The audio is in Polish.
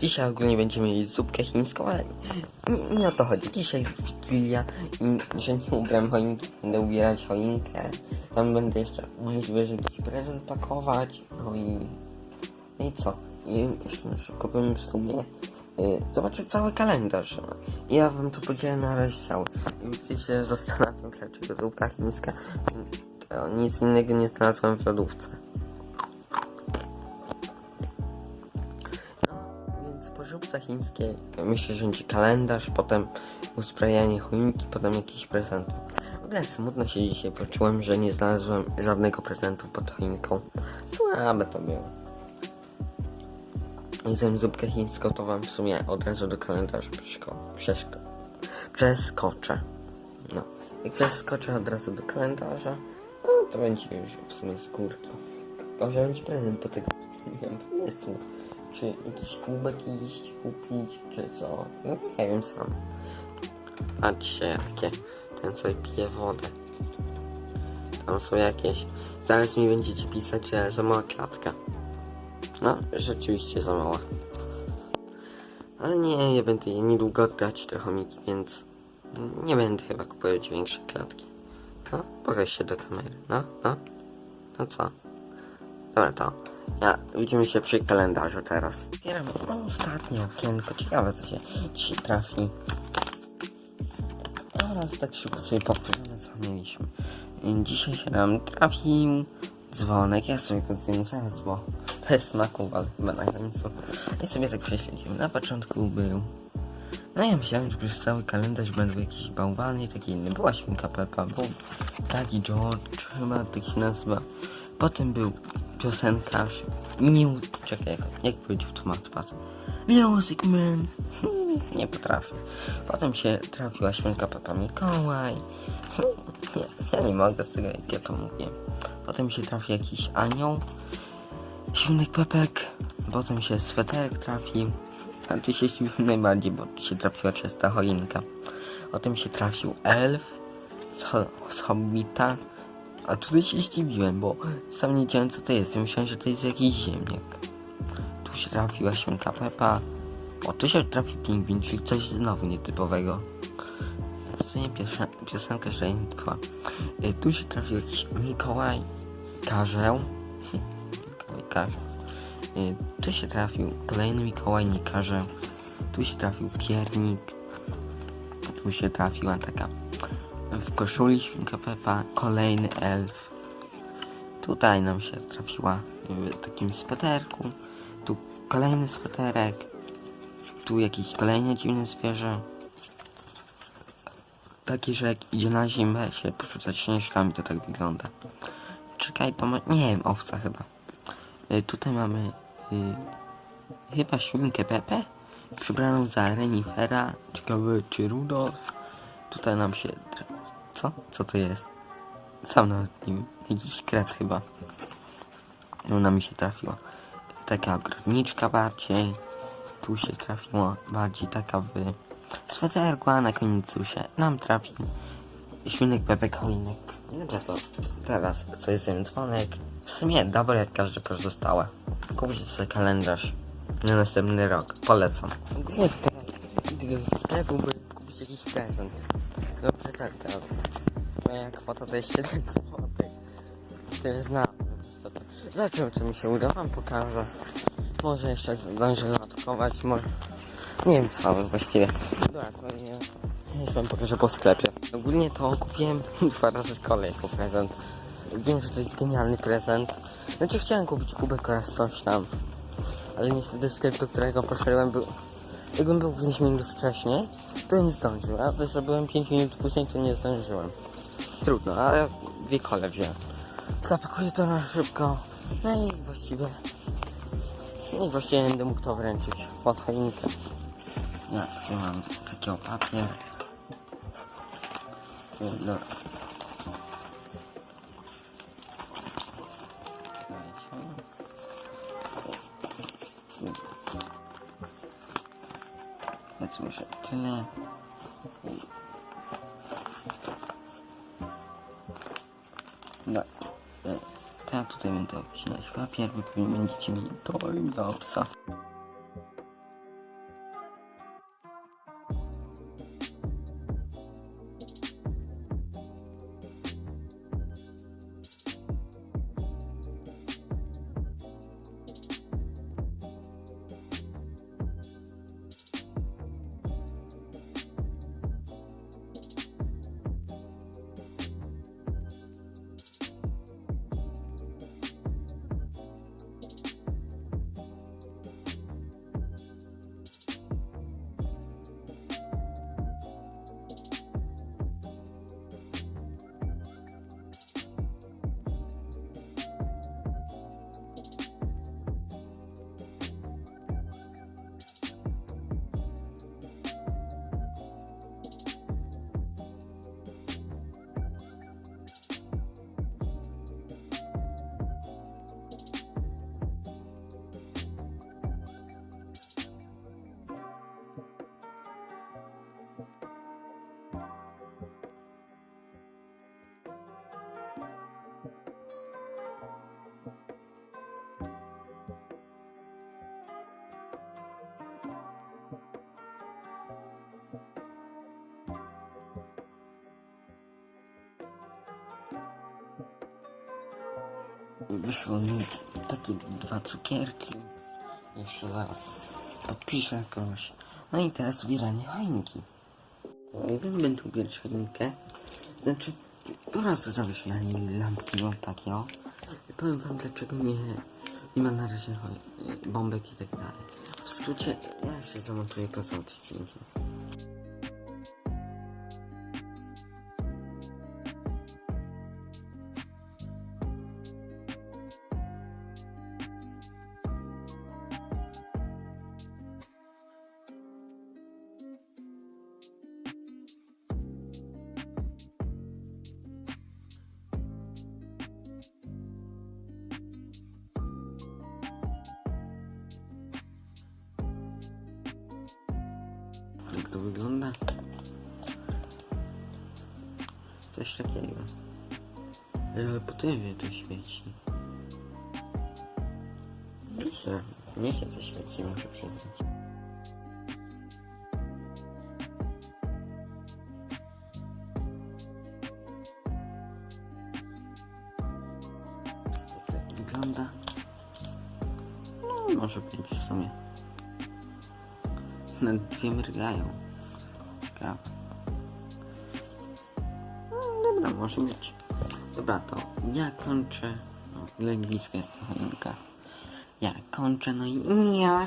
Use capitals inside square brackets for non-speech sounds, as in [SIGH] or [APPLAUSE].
Dzisiaj ogólnie będziemy jeść zupkę chińską, ale nie, nie o to chodzi. Dzisiaj Wigilia że nie ubieram choinki, będę ubierać choinkę. Tam będę jeszcze możliwe, że jakiś prezent pakować. No i... No i co? I jeszcze szybko bym w sumie y, zobaczył cały kalendarz. Ja wam to podzielę na rozdziały. I gdy się zastanawiam, dlaczego zupka chińska, to nic innego nie znalazłem w lodówce. Więc po żubce chińskiej myślę, że będzie kalendarz, potem usprajanie choinki, potem jakieś prezenty. W ogóle smutno się dzisiaj poczułem, że nie znalazłem żadnego prezentu pod choinką. Słabe to było. Tę zupkę chińską to wam w sumie od razu do kalendarza przeszko, przeskoczę. No, jak przeskoczę od razu do kalendarza, no to będzie już w sumie z górki. Może będzie prezent, bo tego nie mam pomysłu. Czy jakiś kubek iść kupić, czy co? Nie wiem sam. Patrzcie jakie, ten co pije wodę. Tam są jakieś. Zaraz mi będziecie pisać, że za mała klatka. No, rzeczywiście za mała. Ale nie, nie będę je niedługo oddać te chomiki, więc nie będę chyba kupować większej klatki. No, pokaż się do kamery. No, no. No co? Dobra, to. Ja, widzimy się przy kalendarzu teraz. Otwieram no, ostatnie okienko. Ciekawe, co się dzisiaj trafi. Oraz tak szybko sobie powtórzymy, co mieliśmy. Dzisiaj się nam trafił dzwonek. Ja sobie go zaraz, bo bez smaku, ale chyba na końcu. I sobie tak prześledziłem. Na początku był... No ja myślałem, że przez cały kalendarz będą jakieś bałwany takie inne. Była świnka Peppa, był taki George, chyba tak się nazywa. Potem był piosenkarz. New... Czekaj, jak, jak powiedział to Matpat? Music Man. [LAUGHS] Nie potrafię. Potem się trafiła świnka Peppa Mikołaj. [LAUGHS] Ja, ja nie mogę z tego, jak ja to mówię. Potem się trafi jakiś anioł. Świnek Pepek. Potem się sweterek trafił. A tu się ściwiłem [LAUGHS] najbardziej, bo tu się trafiła czysta choinka. Potem się trafił elf z, ho- z Hobbita. A tutaj się zdziwiłem, bo sam nie wiedziałem co to jest. Myślałem, że to jest jakiś ziemniak. Tu się trafiła świnka Pepa. O, tu się trafi pingwin, czyli coś znowu nietypowego. Sumie piosen piosenka że nie była. Y, Tu się trafił jakiś Mikołaj Karzeł. [LAUGHS] Mikołaj Karzeł. Y, Tu się trafił kolejny Mikołaj nie Karzeł. Tu się trafił piernik. Tu się trafiła taka w koszuli świnka Pepa kolejny elf. Tutaj nam się trafiła w takim sweterku. Tu kolejny sweterek. Tu jakieś kolejne dziwne zwierzę. Taki, że jak idzie na zimę się porzucać śnieżkami, to tak wygląda. Czekaj, to ma... Nie wiem, owca chyba. Y, tutaj mamy... Y, chyba świnkę Pepe. Przybraną za renifera. Ciekawe, czy Rudolf. Tutaj nam się... Co? Co to jest? Sam nawet nie wiem. Jakiś kret chyba. Ona mi się trafiła. Taka ogrodniczka bardziej. Tu się trafiła bardziej taka w sweterku, a na końcu się nam trafił świnek Pepek Choinek. No to, to teraz co jest ten dzwonek. W sumie dobry jak każde pozostałe. Kupcie sobie kalendarz na następny rok. Polecam. To teraz idę do sklepu, by kupić jakiś prezent. Dobrze tak, tak. Moja kwota to jest 7 zł. To jest na co mi się uda, wam pokażę. Może jeszcze zdążę zaatakować, może... Nie wiem co właściwie. Dobra, to ja... Już wam pokażę po sklepie. Ogólnie to kupiłem [LAUGHS] dwa razy z kolei jako prezent. Wiem, że to jest genialny prezent. Znaczy chciałem kupić kubek oraz coś tam. Ale niestety sklep, do którego poszedłem był... Jakbym był 5 minut wcześniej, to bym zdążył. A że byłem 5 minut później, to nie zdążyłem. Trudno, ale dwie kole wziąłem. Zapakuję to na szybko. No i właściwie... No i właściwie będę mógł to wręczyć pod choinkę. Ja tu mam takiego papier. Nie, Powiedzmy, że tyle. No. e, ja tutaj będę obcinać papier, wy będziecie mieli dla psa. Wyszło mi takie dwa cukierki. Jeszcze zaraz odpiszę jakoś. No i teraz ubieranie choinki. Będę ubierać choinkę. Znaczy, po raz zrobić na niej lampki, bo takie o. I powiem wam dlaczego nie, nie ma na razie bombek i tak dalej. W skrócie, ja się zamontuję poza odcinkiem. Jak to wygląda? Coś takiego. Ale potężnie to świeci. Myślę, mnie się to świeci, muszę przyznać. Tak wygląda? No, może być w sumie. Na dwie mrygają. Ciekawe. No, dobra, może być. Dobra, to ja kończę. No, ile blisko jest choinka. Ja kończę, no i nie.